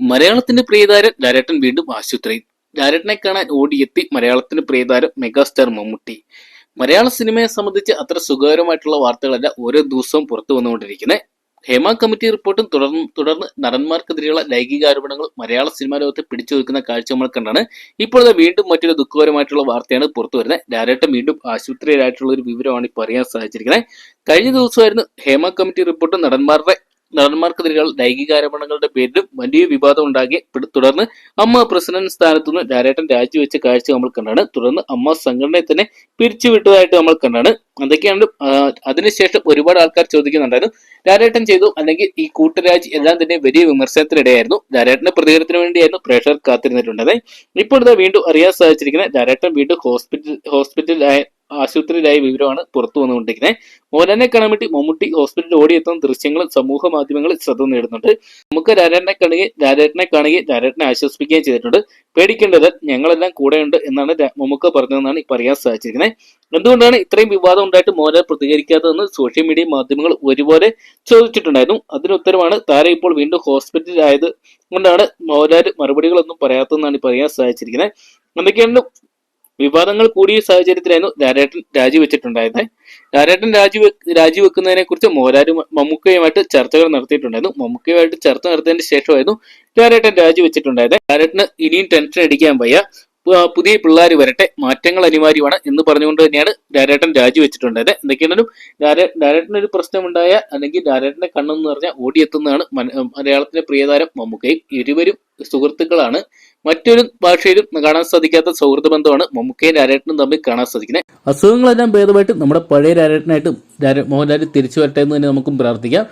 മലയാളത്തിന്റെ പ്രിയതാരം ഡയറക്ടൻ വീണ്ടും ആശുപത്രിയിൽ. ഡയറക്ടനെ കാണാൻ ഓടിയെത്തി മലയാളത്തിന്റെ പ്രിയതാരം മെഗാസ്റ്റാർ മമ്മൂട്ടി. മലയാള സിനിമയെ സംബന്ധിച്ച് അത്ര സുഖകരമായിട്ടുള്ള വാർത്തകളല്ല ഓരോ ദിവസവും പുറത്തു വന്നുകൊണ്ടിരിക്കുന്നത് ഹേമ കമ്മിറ്റി റിപ്പോർട്ടും തുടർന്ന് തുടർന്ന് നടന്മാർക്കെതിരെയുള്ള ലൈംഗിക ആരോപണങ്ങൾ മലയാള സിനിമാ ലോകത്തെ പിടിച്ചു വെക്കുന്ന കാഴ്ച നമ്മൾ കണ്ടാണ്. ഇപ്പോൾ ദാ വീണ്ടും മറ്റൊരു ദുഃഖകരമായിട്ടുള്ള വാർത്തയാണ് പുറത്തു വരുന്നത്. ലാലേട്ടൻ വീണ്ടും ആശുപത്രിയിലായിട്ടുള്ള ഒരു വിവരമാണ് ഇപ്പോൾ അറിയാൻ സാധിച്ചിരിക്കുന്നത് കഴിഞ്ഞ ദിവസമായിരുന്നു ഹേമ കമ്മിറ്റി റിപ്പോർട്ടും നടന്മാരുടെ നടന്മാർക്കെതിരെയുള്ള ലൈംഗികാരോപണങ്ങളുടെ പേരിലും വലിയ വിവാദം ഉണ്ടാക്കി തുടർന്ന് അമ്മ പ്രസിഡന്റ് സ്ഥാനത്തുനിന്ന് ലാലേട്ടൻ രാജിവെച്ച കാഴ്ച നമ്മൾ കണ്ടാണ്. തുടർന്ന് അമ്മ സംഘടനയെ തന്നെ പിരിച്ചുവിട്ടതായിട്ട് നമ്മൾ കണ്ടാണ്. അതൊക്കെയാണ് അതിനുശേഷം ഒരുപാട് ആൾക്കാർ ചോദിക്കുന്നുണ്ടായിരുന്നു. ലാലേട്ടൻ ചെയ്തു അല്ലെങ്കിൽ ഈ കൂട്ടരാജ് എല്ലാം തന്നെ വലിയ വിമർശനത്തിനിടയായിരുന്നു. ലാലേട്ടന്റെ പ്രതികരണത്തിന് വേണ്ടിയായിരുന്നു പ്രേക്ഷകർ കാത്തിരുന്നിട്ടുണ്ടത് ഇപ്പോഴത്തെ വീണ്ടും അറിയാൻ സാധിച്ചിരിക്കുന്നത് ലാലേട്ടൻ വീണ്ടും ഹോസ്പിറ്റൽ ഹോസ്പിറ്റലിലായ ആശുപത്രിയിലായ വിവരമാണ് പുറത്തു വന്നുകൊണ്ടിരിക്കുന്നത്. മോഹൻലാലിനെ കാണാൻ വേണ്ടി മമ്മൂട്ടി ഹോസ്പിറ്റലിൽ ഓടിയെത്തുന്ന ദൃശ്യങ്ങൾ സമൂഹ മാധ്യമങ്ങളിൽ ശ്രദ്ധ നേടുന്നുണ്ട്. നമുക്ക് ലാലേട്ടനെ കാണുകയും ലാലേട്ടനെ കാണുകയും ലാലേട്ടനെ ആശ്വസിപ്പിക്കുകയും ചെയ്തിട്ടുണ്ട്. പേടിക്കേണ്ടത് ഞങ്ങളെല്ലാം കൂടെയുണ്ട് എന്നാണ് മമ്മൂക്ക പറഞ്ഞതെന്നാണ് ഇപ്പൊ അറിയാൻ സാധിച്ചിരിക്കുന്നത്. എന്തുകൊണ്ടാണ് ഇത്രയും വിവാദം ഉണ്ടായിട്ട് മോഹൻലാൽ പ്രതികരിക്കാത്തതെന്ന് സോഷ്യൽ മീഡിയ മാധ്യമങ്ങൾ ഒരുപോലെ ചോദിച്ചിട്ടുണ്ടായിരുന്നു. അതിന് ഉത്തരവാണ് താരം ഇപ്പോൾ വീണ്ടും ഹോസ്പിറ്റലിലായത് കൊണ്ടാണ് മോഹൻലാൽ മറുപടികളൊന്നും പറയാത്തതെന്നാണ് ഇപ്പൊ അറിയാൻ സാധിച്ചിരിക്കുന്നത്. എന്തൊക്കെയാണ് വിവാദങ്ങൾ കൂടിയ സാഹചര്യത്തിലായിരുന്നു ലാലേട്ടൻ രാജിവെച്ചിട്ടുണ്ടായിരുന്നത് ലാലേട്ടൻ രാജിവെ രാജിവെക്കുന്നതിനെ കുറിച്ച് മോരാരും മമ്മൂക്കയുമായിട്ട് ചർച്ചകൾ നടത്തിയിട്ടുണ്ടായിരുന്നു. മമ്മൂക്കയുമായിട്ട് ചർച്ച നടത്തിയതിന് ശേഷമായിരുന്നു ലാലേട്ടൻ രാജിവെച്ചിട്ടുണ്ടായിരുന്നത് ലാലേട്ടന് ഇനിയും ടെൻഷൻ അടിക്കാൻ വയ്യ. പുതിയ പിള്ളേർ വരട്ടെ മാറ്റങ്ങൾ അനിവാര്യമാണ് എന്ന് പറഞ്ഞുകൊണ്ട് തന്നെയാണ് ലാലേട്ടൻ രാജിവെച്ചിട്ടുണ്ടായത് എന്തൊക്കെയാണെങ്കിലും ലാലേട്ടന് ഒരു പ്രശ്നമുണ്ടായ അല്ലെങ്കിൽ ലാലേട്ടന്റെ കണ്ണെന്ന് പറഞ്ഞാൽ ഓടിയെത്തുന്നതാണ് മലയാളത്തിലെ പ്രിയതാരം മമ്മൂക്കയും. ഇരുവരും സുഹൃത്തുക്കളാണ്. മറ്റൊരു ഭാഷയിലും കാണാൻ സാധിക്കാത്ത സൗഹൃദ ബന്ധമാണ് മമ്മൂക്കയും രാരേട്ടനും തമ്മിൽ കാണാൻ സാധിക്കുന്നത്. അസുഖങ്ങളെല്ലാം ഭേദമായിട്ട് നമ്മുടെ പഴയ രാരേട്ടനായിട്ടും മോഹൻലാൽ തിരിച്ചു വരട്ടെ എന്ന് തന്നെ നമുക്കും പ്രാർത്ഥിക്കാം.